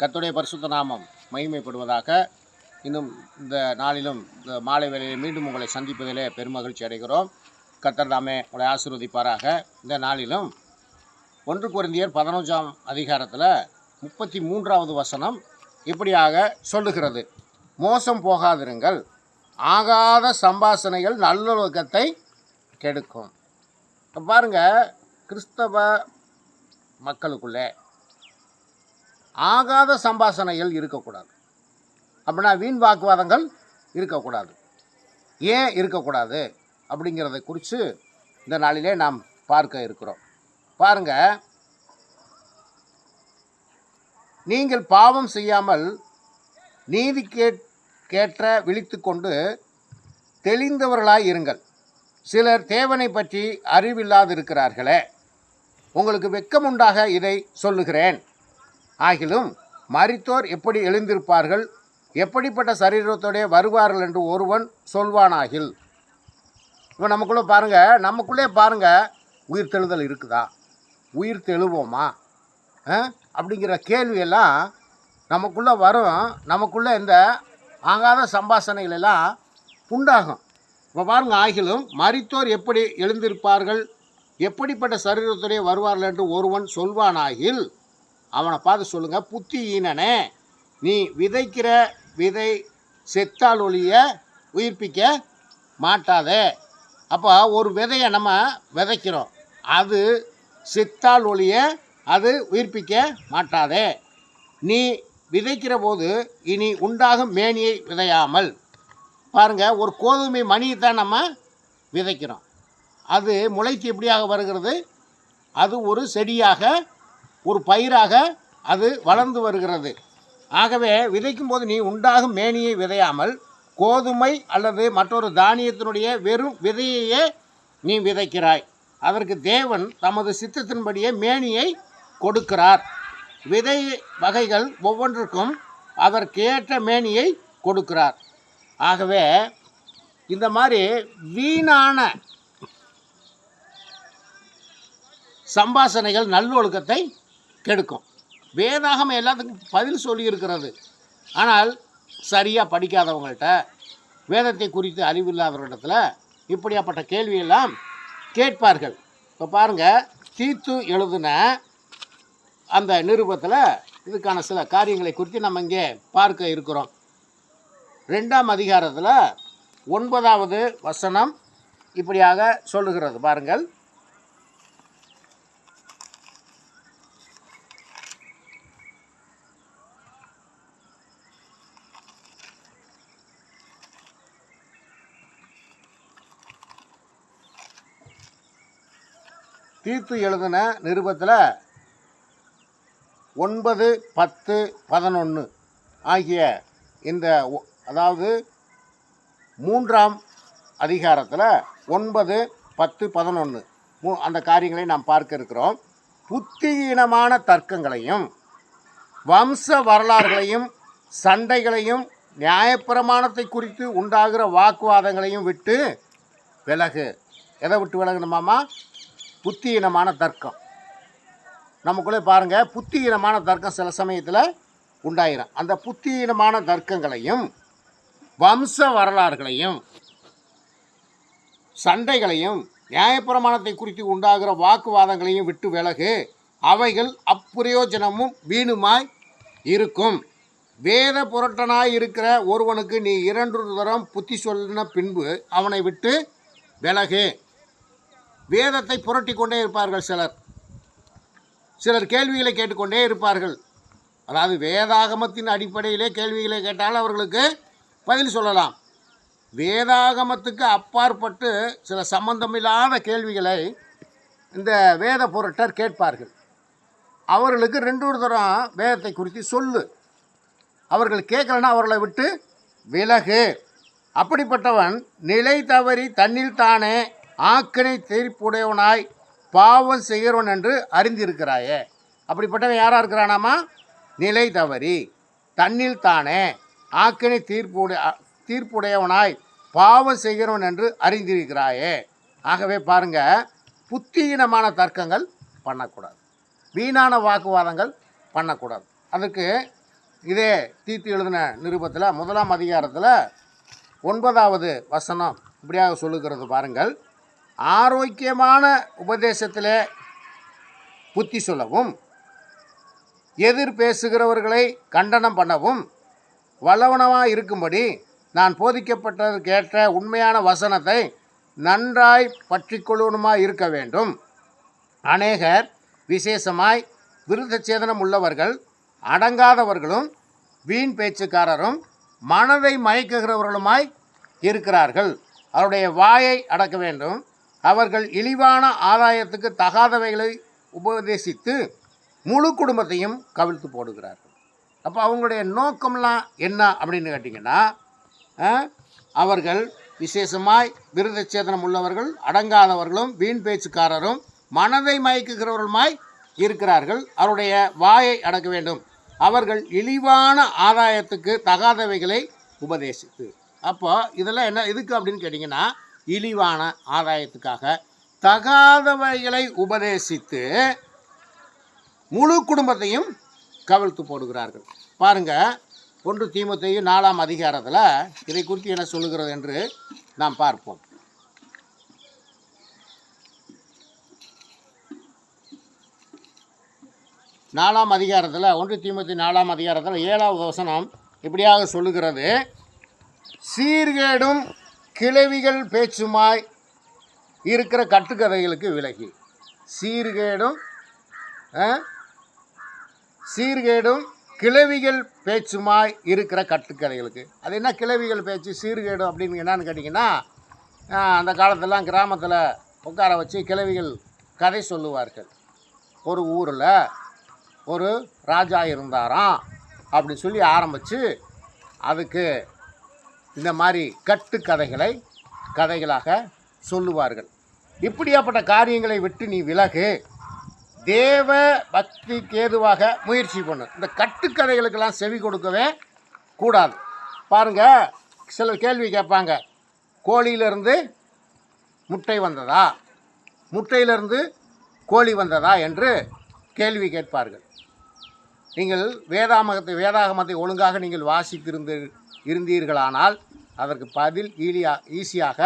கத்துடைய பரிசுத்த நாமம் மகிமைப்படுவதாக இன்னும் இந்த நாளிலும் இந்த மாலை வேளையில் மீண்டும் உங்களை சந்திப்பதிலே பெருமகிழ்ச்சி அடைகிறோம். கர்த்தர் தாமே உங்களை ஆசீர்வதிப்பாராக. இந்த நாளிலும் ஒன்று குறைந்தியர் பதினஞ்சாம் அதிகாரத்தில் முப்பத்தி மூன்றாவது வசனம் இப்படியாக சொல்லுகிறது. மோசம் போகாதிருங்கள். ஆகாத சம்பாசனைகள் நல்லொழுக்கத்தை கெடுக்கும். பாருங்கள் கிறிஸ்தவ மக்களுக்குள்ளே ஆகாத சம்பாசனைகள் இருக்கக்கூடாது. அப்படின்னா வீண் வாக்குவாதங்கள் இருக்கக்கூடாது. ஏன் இருக்கக்கூடாது? அப்படிங்கிறத குறித்து இந்த நாளிலே நாம் பார்க்க இருக்கிறோம். பாருங்கள் நீங்கள் பாவம் செய்யாமல் நீதி கேற்ற கேட்ட விழித்து கொண்டு தெளிந்தவர்களாய் இருங்கள். சிலர் தேவனை பற்றி அறிவில்லாதிருக்கிறார்களே. உங்களுக்கு வெட்கமுண்டாக இதை சொல்லுகிறேன். ஆகிலும் மறித்தோர் எப்படி எழுந்திருப்பார்கள்? எப்படிப்பட்ட சரீரத்தோடைய வருவார்கள் என்று ஒருவன் சொல்வானாகில். இப்போ நமக்குள்ளே பாருங்கள் நமக்குள்ளே பாருங்கள் உயிர் தெழுதல் இருக்குதா? உயிர் தெழுவோமா? அப்படிங்கிற கேள்வியெல்லாம் நமக்குள்ளே வரும். நமக்குள்ளே இந்த ஆகாத சம்பாசனைகள் எல்லாம் உண்டாகும். இப்போ பாருங்கள் ஆகிலும் மறித்தோர் எப்படி எழுந்திருப்பார்கள்? எப்படிப்பட்ட சரீரத்துடைய வருவார்கள் என்று ஒருவன் சொல்வானாகில் அவனை பார்த்து சொல்லுங்க புத்தி ஈனனே நீ விதைக்கிற விதை செத்தால் ஒழிய உயிர்ப்பிக்க மாட்டாதே. அப்போ ஒரு விதையை நம்ம விதைக்கிறோம். அது செத்தால் ஒழிய அது உயிர்ப்பிக்க மாட்டாதே. நீ விதைக்கிற போது இனி உண்டாகும் மேனியை விதையாமல். பாருங்க ஒரு கோதுமை மணியை தான் நம்ம விதைக்கிறோம். அது முளைக்கு எப்படியாக வருகிறது? அது ஒரு செடியாக ஒரு பயிராக அது வளர்ந்து வருகிறது. ஆகவே விதைக்கும் போது நீ உண்டாகும் மேனியை விதையாமல் கோதுமை அல்லது மற்றொரு தானியத்தினுடைய வெறும் விதையையே நீ விதைக்கிறாய். அதற்கு தேவன் தமது சித்தத்தின்படியே மேனியை கொடுக்கிறார். விதை வகைகள் ஒவ்வொன்றுக்கும் அதற்கேற்ற மேனியை கொடுக்கிறார். ஆகவே இந்த மாதிரி வீணான சம்பாசனைகள் நல்லொழுக்கத்தை கெடுக்கும் வேதாகம் எல்லாத்துக்கும் பதில் சொல்லியிருக்கிறது. ஆனால் சரியாக படிக்காதவங்கள்ட்ட வேதத்தை குறித்து அறிவில்லாதவர்களிடத்தில் இப்படியாப்பட்ட கேள்வியெல்லாம் கேட்பார்கள். இப்போ பாருங்கள் தீத்து எழுதின அந்த நிருபத்தில் இதுக்கான சில காரியங்களை குறித்து நம்ம இங்கே பார்க்க இருக்கிறோம். ரெண்டாம் அதிகாரத்தில் ஒன்பதாவது வசனம் இப்படியாக சொல்லுகிறது பாருங்கள். தீர்த்து எழுதின நிருபத்தில் ஒன்பது பத்து பதினொன்று ஆகிய இந்த ஒ- அதாவது மூன்றாம் அதிகாரத்தில் ஒன்பது பத்து பதினொன்று மூ அந்த காரியங்களை நாம் பார்க்க இருக்கிறோம். புத்தியீனமான தர்க்கங்களையும் வம்ச வரலாறுகளையும் சண்டைகளையும் நியாயப்பிரமாணத்தை குறித்து உண்டாகிற வாக்குவாதங்களையும் விட்டு விலகு. எதை விட்டு விலகணுமாமா புத்தியீனமான தர்க்கம். நமக்குள்ளே பாருங்கள் புத்தியீனமான தர்க்கம் சில சமயத்தில் உண்டாயிரும். அந்த புத்தியீனமான தர்க்கங்களையும் வம்ச வரலாறுகளையும் சண்டைகளையும் நியாயப்பிரமாணத்தை குறித்து உண்டாகிற வாக்குவாதங்களையும் விட்டு விலகு அவைகள் அப்பிரயோஜனமும் வீணுமாய் இருக்கும். வேத புரட்டனாய் இருக்கிற ஒருவனுக்கு நீ இரண்டு தரம் புத்தி சொல்லின பின்பு அவனை விட்டு விலகு. வேதத்தை புரட்டி கொண்டே இருப்பார்கள் சிலர். சிலர் கேள்விகளை கேட்டுக்கொண்டே இருப்பார்கள். அதாவது வேதாகமத்தின் அடிப்படையிலே கேள்விகளை கேட்டால் அவர்களுக்கு பதில் சொல்லலாம். வேதாகமத்துக்கு அப்பாற்பட்டு சில சம்பந்தமில்லாத கேள்விகளை இந்த வேத புரட்டர் கேட்பார்கள். அவர்களுக்கு ரெண்டு ஒரு தரம் வேதத்தை குறித்து சொல்லு. அவர்கள் கேட்கலன்னா அவர்களை விட்டு விலகு. அப்படிப்பட்டவன் நிலை தவறி தன்னில் தானே ஆக்கினை தீர்ப்புடையவனாய் பாவம் செய்கிறவன் என்று அறிந்திருக்கிறாயே. அப்படிப்பட்டவன் யாராக இருக்கிறானாமா? நிலை தவறி தன்னில் தானே ஆக்கினை தீர்ப்புடைய தீர்ப்புடையவனாய் பாவம் செய்கிறவன் என்று அறிந்திருக்கிறாயே. ஆகவே பாருங்க புத்தியீனமான தர்க்கங்கள் பண்ணக்கூடாது. வீணான வாக்குவாதங்கள் பண்ணக்கூடாது. அதுக்கு இதே தீர்த்து எழுதின நிருபத்தில் முதலாம் அதிகாரத்தில் ஒன்பதாவது வசனம் இப்படியாக சொல்லுகிறது பாருங்கள். ஆரோக்கியமான உபதேசத்தில் புத்தி சொல்லவும் எதிர் பேசுகிறவர்களை கண்டனம் பண்ணவும் வல்லவனமாக இருக்கும்படி நான் போதிக்கப்பட்டதற்கேற்ற உண்மையான வசனத்தை நன்றாய் பற்றிக்கொள்ளுமா இருக்க வேண்டும். அநேகர் விசேஷமாய் விருத்த சேதனம் உள்ளவர்கள் அடங்காதவர்களும் வீண் பேச்சுக்காரரும் மனதை மயக்குகிறவர்களுமாய் இருக்கிறார்கள். அவருடைய வாயை அடக்க வேண்டும். அவர்கள் இழிவான ஆதாயத்துக்கு தகாதவைகளை உபதேசித்து முழு குடும்பத்தையும் கவிழ்த்து போடுகிறார்கள். அப்போ அவங்களுடைய நோக்கம்லாம் என்ன அப்படின்னு கேட்டிங்கன்னா அவர்கள் விசேஷமாய் விருதச்சேதனம் உள்ளவர்கள் அடங்காதவர்களும் வீண் பேச்சுக்காரரும் மனதை மயக்குகிறவர்களுமாய் இருக்கிறார்கள். அவருடைய வாயை அடக்க வேண்டும். அவர்கள் இழிவான ஆதாயத்துக்கு தகாதவைகளை உபதேசித்து. அப்போ இதெல்லாம் என்ன எதுக்கு அப்படின்னு கேட்டிங்கன்னா இழிவான ஆதாயத்துக்காக தகாதவைகளை உபதேசித்து முழு குடும்பத்தையும் கவிழ்த்து போடுகிறார்கள். பாருங்கள் ஒன்று தீமத்தையும் நாலாம் அதிகாரத்தில் இதை குறித்து என்ன சொல்லுகிறது என்று நாம் பார்ப்போம். நாலாம் அதிகாரத்தில் ஒன்று தீமத்தி நாலாம் அதிகாரத்தில் ஏழாவது வசனம் இப்படியாக சொல்லுகிறது. சீர்கேடும் கிளவிகள் பேச்சுமாய் இருக்கிற கட்டுக்கதைகளுக்கு விலகி. சீர்கேடும் சீர்கேடும் கிளவிகள் பேச்சுமாய் இருக்கிற கட்டுக்கதைகளுக்கு. அது என்ன கிளவிகள் பேச்சு சீர்கேடு அப்படின்னு என்னன்னு கேட்டிங்கன்னா அந்த காலத்திலாம் கிராமத்தில் உட்கார வச்சு கிளவிகள் கதை சொல்லுவார்கள். ஒரு ஊரில் ஒரு ராஜா இருந்தாராம் அப்படி சொல்லி ஆரம்பித்து அதுக்கு இந்த மாதிரி கட்டுக்கதைகளை கதைகளாக சொல்லுவார்கள். இப்படியாப்பட்ட காரியங்களை விட்டு நீ விலகு. தேவ பக்திக்கு ஏதுவாக முயற்சி பண்ணு. இந்த கட்டுக்கதைகளுக்கெல்லாம் செவி கொடுக்கவே கூடாது. பாருங்கள் சிலர் கேள்வி கேட்பாங்க கோழியிலிருந்து முட்டை வந்ததா? முட்டையிலிருந்து கோழி வந்ததா என்று கேள்வி கேட்பார்கள். நீங்கள் வேதாமகத்தை வேதாகமத்தை ஒழுங்காக நீங்கள் வாசித்திருந்து இருந்தீர்களானால் அதற்கு பதில் ஈலியா ஈஸியாக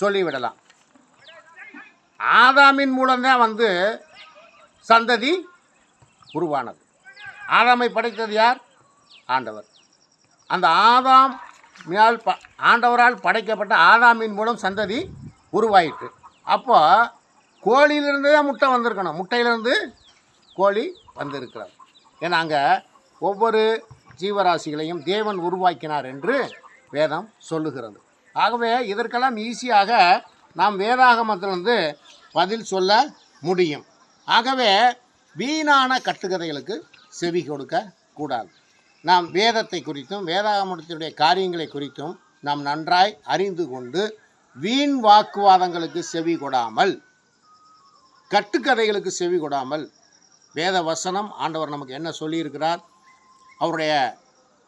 சொல்லிவிடலாம். ஆதாமின் மூலம்தான் வந்து சந்ததி உருவானது. ஆதாமை படைத்தது யார்? ஆண்டவர். அந்த ஆதாம் மேல் ப ஆண்டவரால் படைக்கப்பட்ட ஆதாமின் மூலம் சந்ததி உருவாயிற்று. அப்போ கோழியிலிருந்து தான் முட்டை வந்திருக்கணும். முட்டையிலிருந்து கோழி வந்திருக்கிறது. ஏன்னா அங்கே ஒவ்வொரு ஜீவராசிகளையும் தேவன் உருவாக்கினார் என்று வேதம் சொல்லுகிறது. ஆகவே இதற்கெல்லாம் ஈஸியாக நாம் வேதாகமத்திலிருந்து பதில் சொல்ல முடியும். ஆகவே வீணான கட்டுக்கதைகளுக்கு செவி கொடுக்க கூடாது. நாம் வேதத்தை குறித்தும் வேதாகமத்தினுடைய காரியங்களை குறித்தும் நாம் நன்றாய் அறிந்து கொண்டு வீண் வாக்குவாதங்களுக்கு செவி கொடாமல் கட்டுக்கதைகளுக்கு செவி கொடாமல் வேத வசனம் ஆண்டவர் நமக்கு என்ன சொல்லியிருக்கிறார்? அவருடைய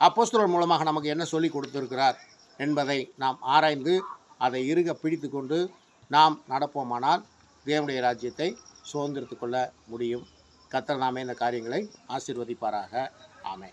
அப்போஸ்தலர் மூலமாக நமக்கு என்ன சொல்லி கொடுத்திருக்கிறார் என்பதை நாம் ஆராய்ந்து அதை இறுக பிடித்து கொண்டு நாம் நடப்போமானால் தேவனுடைய ராஜ்யத்தை சுதந்திரத்து கொள்ள முடியும். கத்தர் நாமே இந்த காரியங்களை ஆசீர்வதிப்பாராக. ஆமை